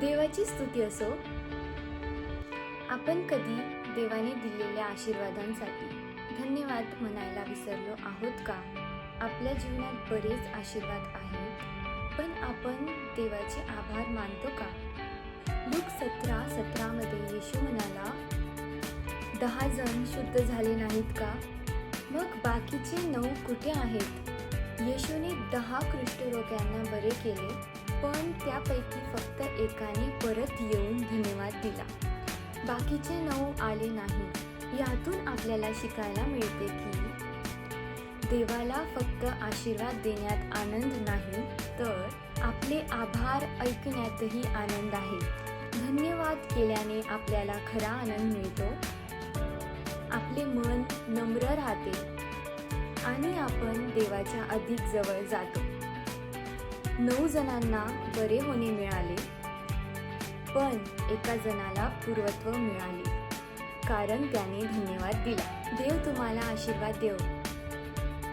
देवाची स्तुती असो. आपण कधी देवाने दिलेल्या आशीर्वादांसाठी धन्यवाद म्हणायला विसरलो आहोत का? आपल्या जीवनात बरेच आशीर्वाद आहेत पण आपण देवाचे आभार मानतो का? लुक सतरा सतरामध्ये येशू म्हणाला दहा जण शुद्ध झाले नाहीत का? मग बाकीचे नऊ कुठे आहेत? येशूने दहा कृष्ठरोग्यांना बरे केले. पण त्यापैकी फक्त एकाने परत येऊन धन्यवाद दिला. बाकीचे नऊ आले नाही. यातून आपल्याला शिकायला मिळते की देवाला फक्त आशीर्वाद देण्यात आनंद नाही तर आपले आभार ऐकण्यातही आनंद आहे. धन्यवाद केल्याने आपल्याला खरा आनंद मिळतो. आपले मन नम्र राहते आणि आपण देवाच्या अधिक जवळ जातो. नऊ जणांना बरे होणे मिळाले पण एका जणाला पूर्वत्व मिळाले. कारण त्याने धन्यवाद दिला. देव तुम्हाला आशीर्वाद देव.